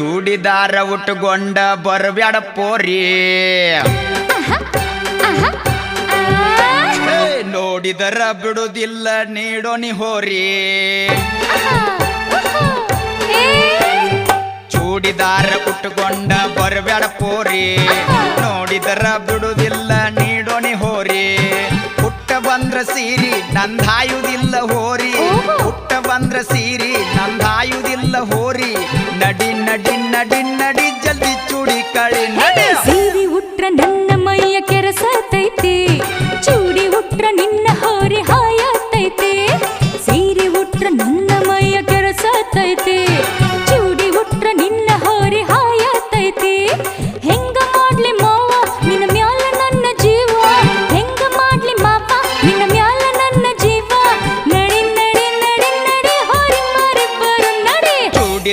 ಚೂಡಿದಾರ ಉಟ್ಕೊಂಡ ಬರ್ಬ್ಯಾಡ ಪೋರಿ. ನೋಡಿದರ ಬಿಡುದಿಲ್ಲ ನೀಡೋನಿ ಹೋರಿ. ಚೂಡಿದಾರ ಉಟ್ಕೊಂಡ ಬರ್ಬ್ಯಾಡ ಪೋರಿ. ನೋಡಿದರ ಬಿಡುದಿಲ್ಲ ನೀಡೋನಿ ಹೋರಿ. ಹುಟ್ಟ ಬಂದ್ರ ಸೀರಿ ನಂದಾಯುದಿಲ್ಲ ಹೋರಿ. ಹುಟ್ಟ ಬಂದ್ರ ಸೀರಿ ನಂದಾಯುದಿಲ್ಲ ಹೋರಿ.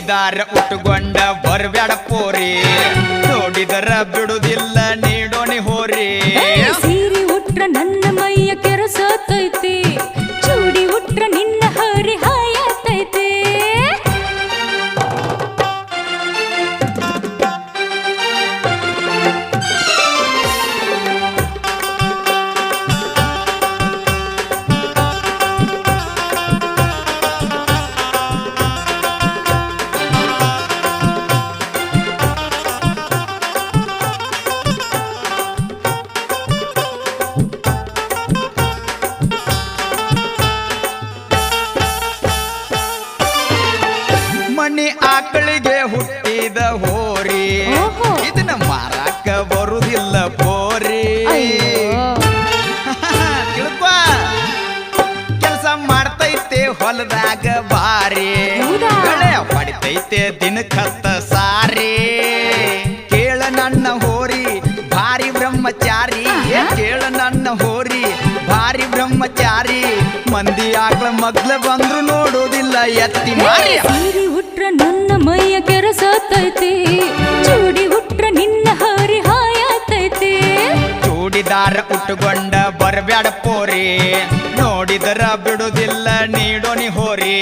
ಚೂಡಿದಾರ ಉಟ್ಕೊಂಡ ಬರ್ಬ್ಯಾಡ ಪೋರಿ. ನೋಡಿದರ ಬಿಡುದಿಲ್ಲ ಆಕಳಿಗೆ ಹುಟ್ಟಿದ ಹೋರಿ. ಇದನ್ನ ಮಾರಾಕ ಬರುದಿಲ್ಲ ಪೋರಿ. ತಿಳ್ಕೊ. ಕೆಲಸ ಮಾಡ್ತೈತೆ ಹೊಲದಾಗ ಬಾರಿ. ಹೌದಾ? ದಿನ ಹೊಡಿತೈತೆ ದಿನಕ್ಕತ್ತ ಸಾರಿ. ಬ್ರಹ್ಮಚಾರಿ ಮಂದಿ ಆಕಳ ಮಗ್ಲ ಬಂದ್ರು ನೋಡೋದಿಲ್ಲ ಎತ್ತಿ ಮಾರಿ. ಸೀರಿ ಹುಟ್ರ ನನ್ನ ಮೈಯ ಕೆರಸತೈತಿ ಚೂಡಿ ಹುಟ್ರ ನಿನ್ನ ಹರಿ ಹಾಯತೈತಿ. ಚೂಡಿದಾರ ಉಟ್ಟುಕೊಂಡ ಬರ್ಬ್ಯಾಡ ಪೋರಿ. ನೋಡಿದರ ಬಿಡುದಿಲ್ಲ ನೀಡೋನಿ ಹೋರಿ.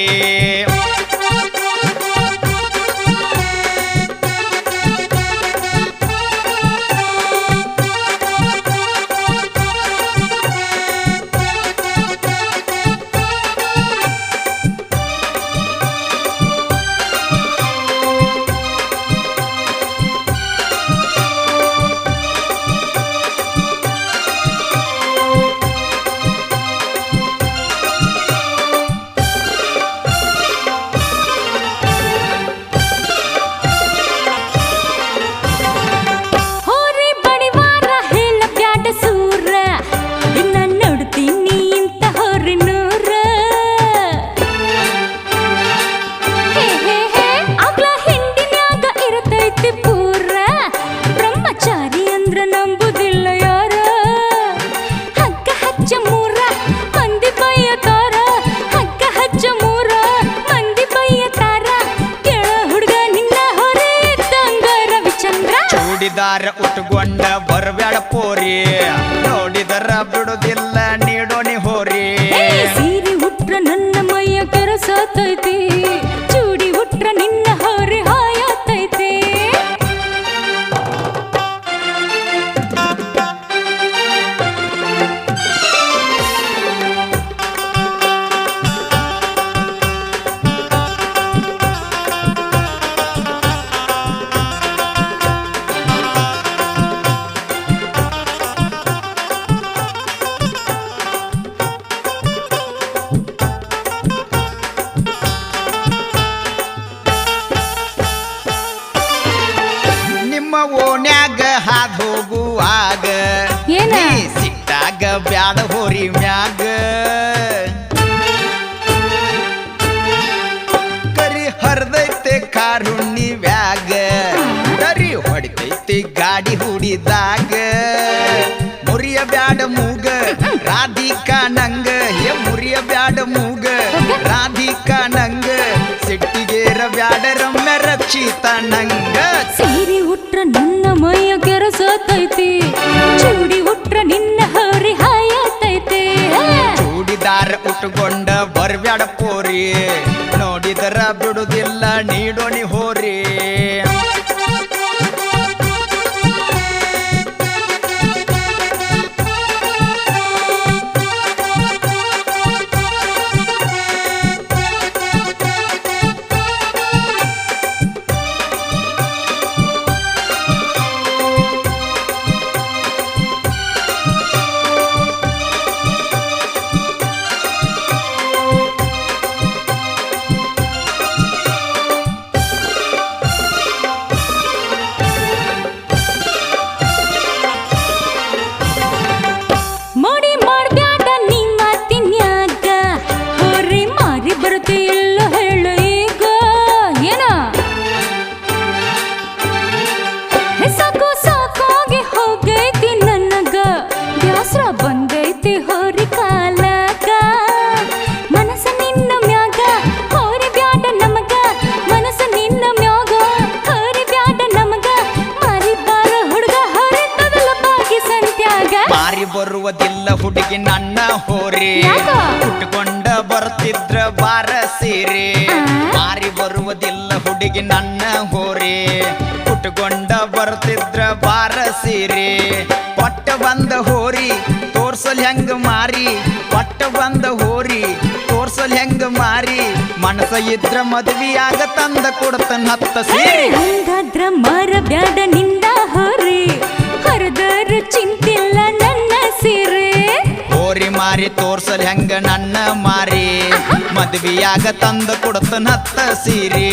ಚೂಡಿದಾರ ಉಟ್ಕೊಂಡ ಬರಬ್ಯಾಡ ಪೋರಿ. ನೋಡಿದರ ಬಿಡುದಿಲ್ಲ ನೀಡೋನಿ ಹೋರಿ. ಸೀರೆ ಉಟ್ರ ನನ್ನ ಮೈಯ ಕೆರಸತೈತಿ. ಸಿಟ್ಟಾಗ ಬ್ಯಾಡ ಹೋರಿ ಮ್ಯಾಗ. ಕರಿ ಹರ್ದೈತೆ ಕಾರುಣ್ಣಿ ವ್ಯಾಗ ಕರಿ ಹೊಡಿತೈತಿ ಗಾಡಿ ಹುಡಿದಾಗ. ಮುರಿಯ ಬ್ಯಾಡ ಮೂಗ, ರಾಧಿಕಾ ನಂಗ. ಏ ಮುರಿಯ ಬ್ಯಾಡ ಮೂಗ, ರಾಧಿಕಾ ನಂಗ. ಸಿಟ್ಟಿಗೇರ ಬ್ಯಾಡ ರಮ್ಯ ರಕ್ಷಿತ ನಂಗ. ಸೀರಿ ಉಟ್ರ ನನ್ನ ಮೈಯ ಕೆರಸತೈತಿ. ಬರ್ಬ್ಯಾಡ ಪೋರಿ ನೋಡಿದರ ಬಿಡುದಿಲ್ಲ ನೀಡೋನಿ ಬರುವುದಿಲ್ಲ ಹುಡುಗಿ ನನ್ನ ಹೋರಿ? ಉಟ್ಕೊಂಡ ಬರ್ತಿದ್ರ ಬಾರ ಸೀರೆ. ಮಾರಿ ಬರುವುದಿಲ್ಲ ಹುಡುಗಿ ನನ್ನ ಹೋರಿ. ಉಟ್ಕೊಂಡ ಬರ್ತಿದ್ರ ಬಾರ ಸೀರೆ. ಪಟ್ಟ ಬಂದ ಹೋರಿ ತೋರ್ಸಲ್ ಹೆಂಗ ಮಾರಿ? ಪಟ್ಟ ಬಂದ ಹೋರಿ ತೋರ್ಸಲ್ ಹೆಂಗ ಮಾರಿ? ಮನಸ ಇದ್ರ ಮದುವೆಯಾಗ ತಂದ ಕೊಡ್ತ ಹತ್ತ ಸೀರೆ. ಮರ ಬ್ಯಾಡ ನಿಂದ ಮಾರಿ ತೋರ್ಸಲ್ ಹೆಂಗ ನನ್ನ ಮಾರಿ? ಮದ್ವಿಯಾಗ ತಂದ ಕೊಡ್ತನ್ ಹತ್ತ ಸೀರೆ.